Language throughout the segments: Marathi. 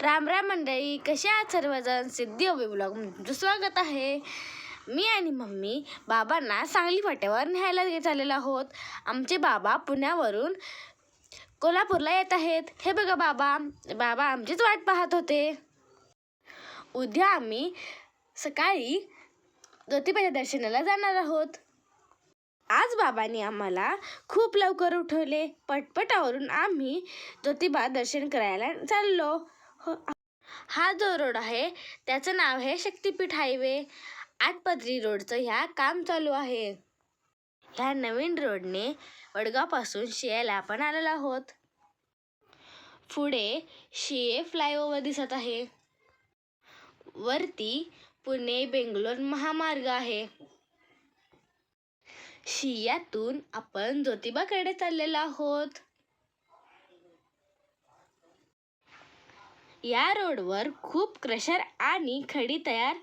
राम राम मंडळी कसे आहात सर्वजण? सिद्धी ओबी ब्लॉग तुमचं स्वागत आहे. मी आणि मम्मी बाबांना सांगली फाट्यावर न्यायला घेत आलेलो आहोत. आमचे बाबा पुण्यावरून कोल्हापूरला येत आहेत. हे बघा बाबा बाबा आमचीच वाट पाहत होते. उद्या आम्ही सकाळी ज्योतिबाच्या दर्शनाला जाणार आहोत. आज बाबांनी आम्हाला खूप लवकर उठवले. पटपटावरून आम्ही ज्योतिबा दर्शन करायला चाललो. हो हा जो रोड आहे त्याचं नाव आहे शक्तिपीठ हायवे. आटपदरी रोडचं ह्या काम चालू आहे. ह्या नवीन रोडने वडगावपासून शियाला आपण आलेलो आहोत. पुढे शिये फ्लायओव्हर दिसत आहे. वरती पुणे बेंगलोर महामार्ग आहे. शियातून आपण ज्योतिबाकडे चाललेलो आहोत. या रोडवर खूप क्रशर आणि खडी तयार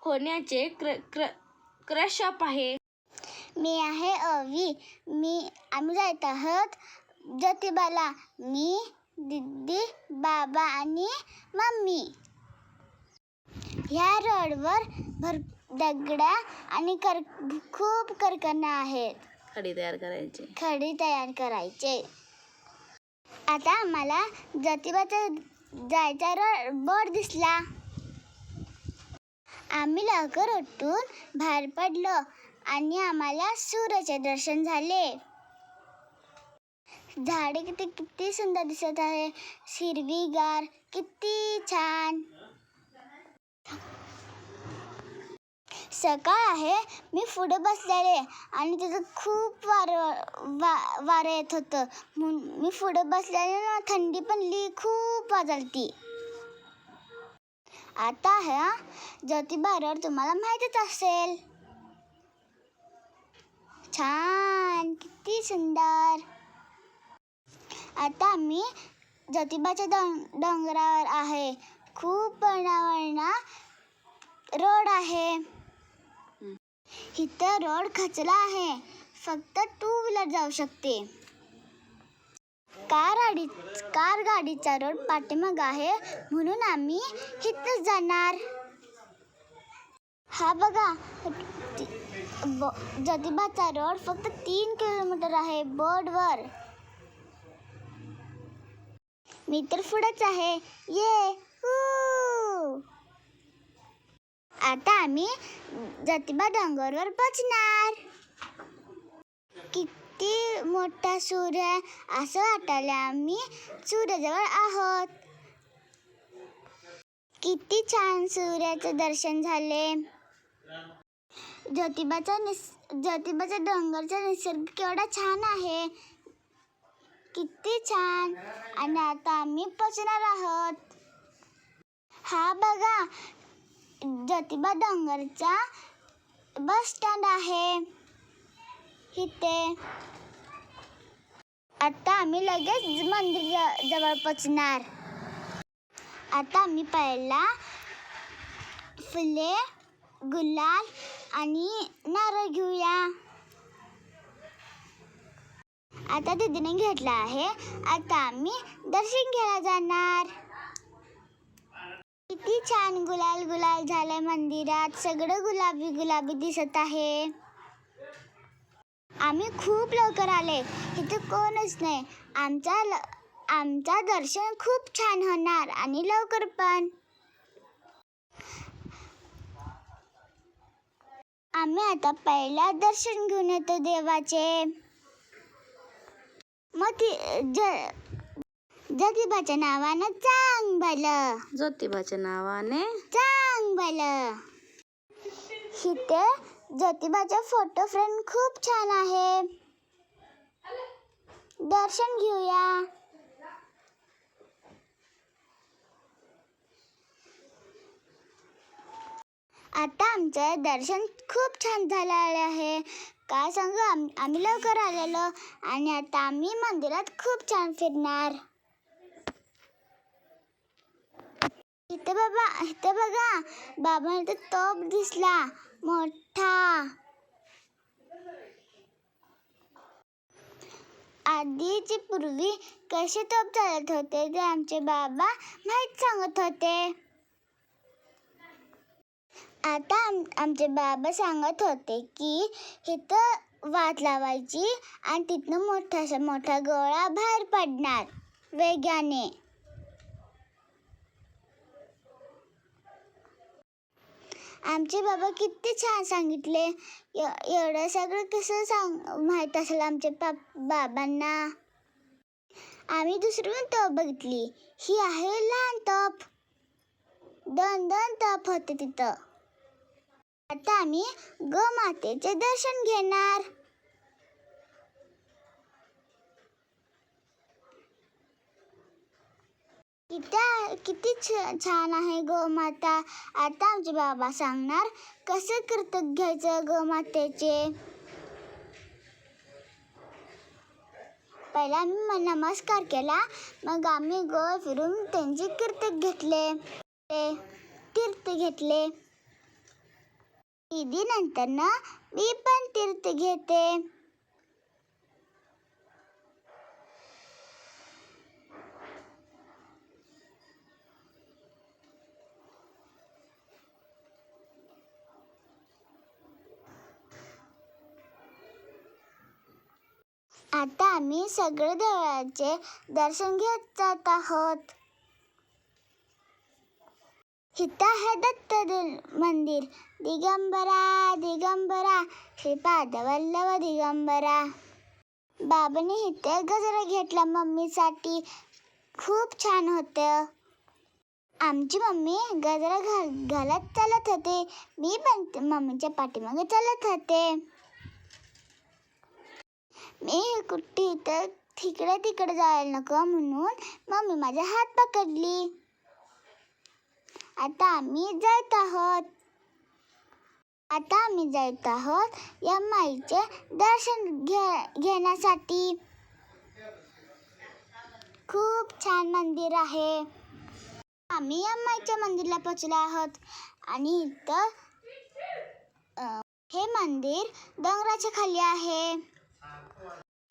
होण्याचे क्र क्र क्रश शॉप आहे. मी आहे अवी. मी आम्ही जात आहोत ज्योतिबाला. मी दीदी बाबा आणि मम्मी. ह्या रोडवर भर दगडा आणि कर खूप कारखाना आहेत. खडी तयार करायचे. खडी तयार करायचे. आता आम्हाला ज्योतिबाचा जायचा रोड बोर्ड दिसला. आम्ही लवकर उठून बाहेर पडलो आणि आम्हाला सूर्याचे दर्शन झाले. झाडे किती किती सुंदर दिसत आहे. हिरवीगार किती छान. सकाळ आहे मी पुढे बसलेले आणि तिथं खूप वारं वा वारं येत होतं. म्हणून मी पुढे बसलेले ना थंडी पण ली खूप वाजलती आता ह्या ज्योतिबा रोड तुम्हाला माहीतच असेल. छान किती सुंदर. आता आम्ही ज्योतिबाच्या डोंग डोंगरावर आहे. खूप वर्णावर्णा रोड आहे. इथं रोड खचला आहे. फक्त टू व्हीलर जाऊ शकते. कार गाडी कार गाडीचा रोड पाठीमाग आहे. म्हणून आम्ही इथंच जाणार. हा बघा ब- ज्योतिबाचा रोड फक्त तीन किलोमीटर आहे बोर्डवर. मी तर पुढंच आहे. ये हू. आता आम्ही ज्योतिबा डोंगरवर पोचणार किती मोठा सूर्य असं वाटायला आम्ही सूर्याजवळ आहोत. किती छान सूर्याचं दर्शन झाले. ज्योतिबाचा निस ज्योतिबाचा डोंगरचा निसर्ग केवढा छान आहे. किती छान. आणि आता आम्ही पोचणार आहोत. हा बघा ज्योतिबा डोंगरचा बस स्टँड आहे. इथे. आता आम्ही लगेच मंदिर ज- जवळ पोचणार. आता आम्ही पहिला फुले गुलाल आणि नारळ घेऊया. आता दीदीने घेतला आहे. आता आम्ही दर्शन घ्यायला जाणार. किती छान गुलाल गुलाल झालंय मंदिरात. सगळं गुलाबी गुलाबी दिसत आहे. आम्ही खूप लवकर आले. इथे कोणच नाही. आमचा ल आमचा दर्शन खूप छान होणार आणि लवकर पण. आम्ही आता पहिला दर्शन घेऊन येतो देवाचे. मग ती ज ज्योतिबाच्या नावानं चांग भलं. ज्योतिबाच्या नावाने? चांग भलं. इथे ज्योतिबाचा फोटो फ्रेम खूप छान आहे. दर्शन घेऊया. आता आमचं दर्शन खूप छान झालं आहे. काय सांगू? आम आम्ही लवकर आलेलो आणि आता आम्ही मंदिरात खूप छान फिरणार. इथं बाबा इथं बघा. बाबा तर तोप दिसला. मोठा. आधीचे पूर्वी कसे तोप चालत होते ते आमचे बाबा माहीत सांगत होते. आता आम आमचे बाबा सांगत होते की इथं वाट लावायची आणि तिथनं मोठासा मोठा गोळा बाहेर पडणार. वेगाने. आमचे बाबा किती छान सांगितले. ए- एवढं सगळं कसं सांग माहीत असेल आमच्या पाप बाबांना. आम्ही दुसरी पण तोप बघितली. ही आहे लहान टॉप दोन दोन टॉप होते तिथं. आता आम्ही गोमातेचे दर्शन घेणार. किती किती छ- छान आहे गोमाता आता आमचे बाबा सांगणार कसं कर्तव्य घ्यायचं गोमातेचे पहिला मी नमस्कार केला मग आम्ही गोळ फिरून त्यांचे कीर्तक घेतले ते तीर्थ घेतले. दीदी नंतर ना मी पण तीर्थ घेते. आता आम्ही सगळे देवळाचे दर्शन घेत जात आहोत. हिता आहे दत्त मंदिर. दिगंबरा दिगंबरा. श्रीपादवल्लभ दिगंबरा. बाबाने इथे गजरा घेतला मम्मीसाठी. खूप छान होतं. आमची मम्मी गजरा घाल घालत चालत होते. मी पण मम्मीच्या पाठीमागे चालत होते. कुठे इथं तिकडे तिकडे जायला नको म्हणून मम्मी माझा हात पकडली. आता आम्ही जात आहोत. आता आम्ही जात आहोत या माईचे दर्शन घे घेण्यासाठी. खूप छान मंदिर आहे. आम्ही या माईच्या मंदिरला पोचलो आहोत. आणि इथं हे मंदिर डोंगराच्या खाली आहे.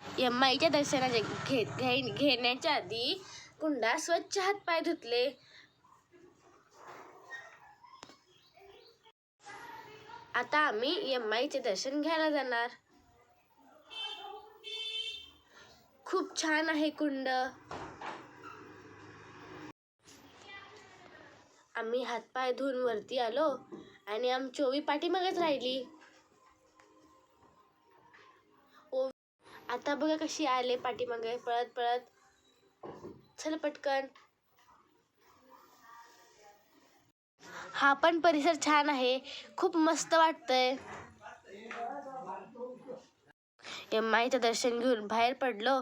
यम्माईच्या दर्शनाचे घे घे- घेण्याच्या आधी कुंडा स्वच्छ हात पाय धुतले. आता आम्ही यम्माईचे दर्शन घ्यायला जाणार. खूप छान आहे कुंड. आम्ही हातपाय धुवून वरती आलो आणि आमची ओवी पाठीमागेच राहिली. आता बघा कशी आले पाठीमागे पळत पळत. चल पटकन. हा पण परिसर छान आहे. खूप मस्त वाटतंय. माईचं दर्शन घेऊन बाहेर पडलो.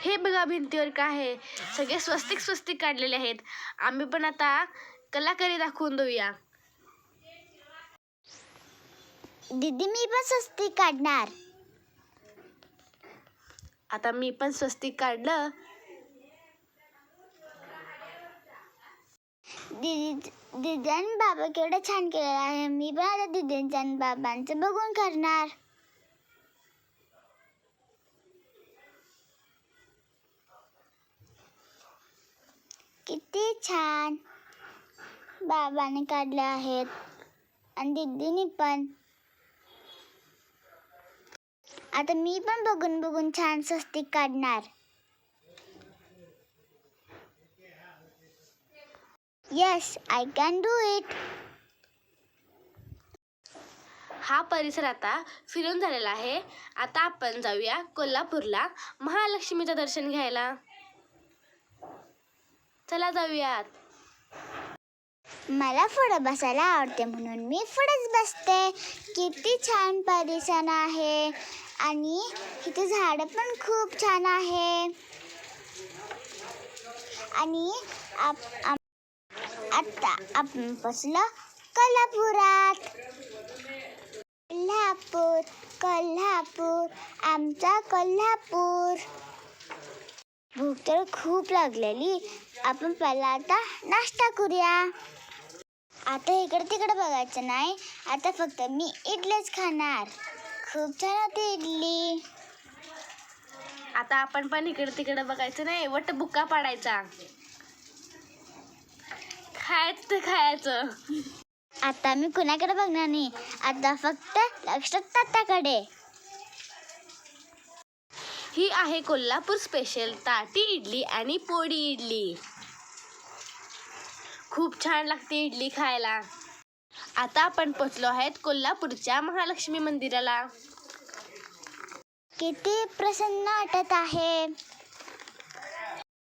हे बघा भिंतीवर काय आहे. सगळे स्वस्तिक स्वस्तिक काढलेले आहेत. आम्ही पण आता कलाकारी दाखवून देऊया. दीदी मी पण स्वस्ती काढणार. आता मी पण स्वस्तिक काढलं. दीदी दीदी आणि बाबा केवढं छान केलेलं आहे. मी पण आता दीदींचं आणि बाबांचं बघून करणार. किती छान. बाबाने काढले आहेत. आणि दीदीने पण. आता मी पण बघून बघून छान स्वस्तिक काढणार. Yes I can do it हा परिसर आता फिरून झालेला आहे. आता आपण जाऊया कोल्हापूरला महालक्ष्मीचं दर्शन घ्यायला. चला जाऊयात. मला पुढं बसायला आवडते म्हणून मी पुढेच बसते. किती छान परिसर आहे. आणि इथे झाडं पण खूप छान आहे. आणि आप- आप- आता आपण बसलो कोल्हापुरात. कोल्हापूर कोल्हापूर आमचा कोल्हापूर. भूक तर खूप लागलेली. आपण पहिला आता नाश्ता करूया. आता इकडे तिकडे बघायचं नाही. आता फक्त मी इडलीच खाणार. खूप छान होती इडली. आता आपण पण इकडे तिकडे बघायचं नाही वट बुक्का पाडायचा. खायचं ते खायचं. आता मी कुणाकडे बघणार नाही? आता फक्त लक्ष तात्याकडे. ही आहे कोल्हापूर स्पेशल ताटी इडली आणि पोळी इडली. खूप छान लागते इडली खायला. आता आपण पोचलो आहेत कोल्हापूरच्या महालक्ष्मी मंदिराला. किती प्रसन्न वाटत आहे.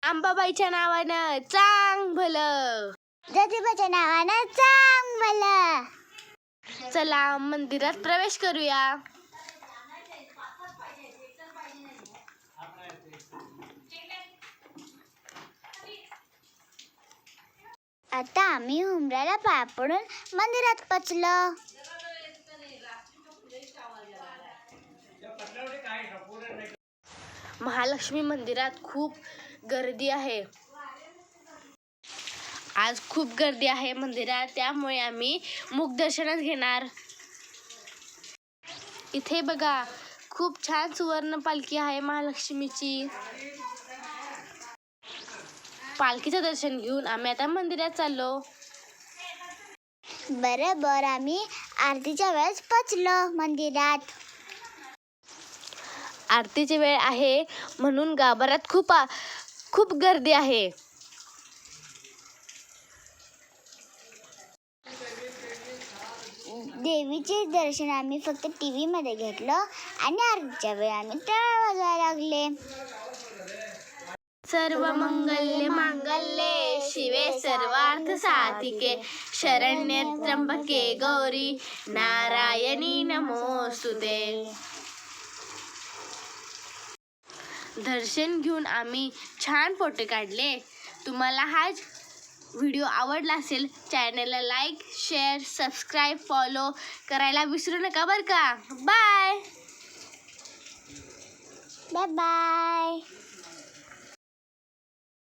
अंबाबाईच्या नावानं चांग भलं. ज्योतिबाच्या नावानं चांगलं चला मंदिरात प्रवेश करूया. आता आम्ही हुमऱ्याला पाय पडून मंदिरात पचलो. महालक्ष्मी मंदिरात खूप गर्दी आहे. आज खूप गर्दी आहे मंदिरात त्यामुळे आम्ही मुखदर्शनच घेणार. इथे बघा खूप छान सुवर्ण पालखी आहे महालक्ष्मीची. पालखीचं दर्शन घेऊन आम्ही आता मंदिरात चाललो. बरं बरं आम्ही आरतीच्या वेळेस पोचलो मंदिरात. आरतीची वेळ आहे म्हणून गाभाऱ्यात खूप खूप गर्दी आहे. देवीचे दर्शन आम्ही फक्त टी व्हीमध्ये घेतलं आणि आरतीच्या वेळी आम्ही टाळ वाजवायला लागले. सर्व मंगल्य मांगल्ये शिवे सर्वार्थ साधिके शरण्य त्र्यंबके गौरी नारायणी नमोस्तुते दर्शन घेऊन आम्ही छान फोटो काढले. तुम्हाला हा व्हिडिओ आवडला असेल चॅनलला लाईक शेअर सबस्क्राईब फॉलो करायला विसरू नका बरं का. बाय. Bye bye.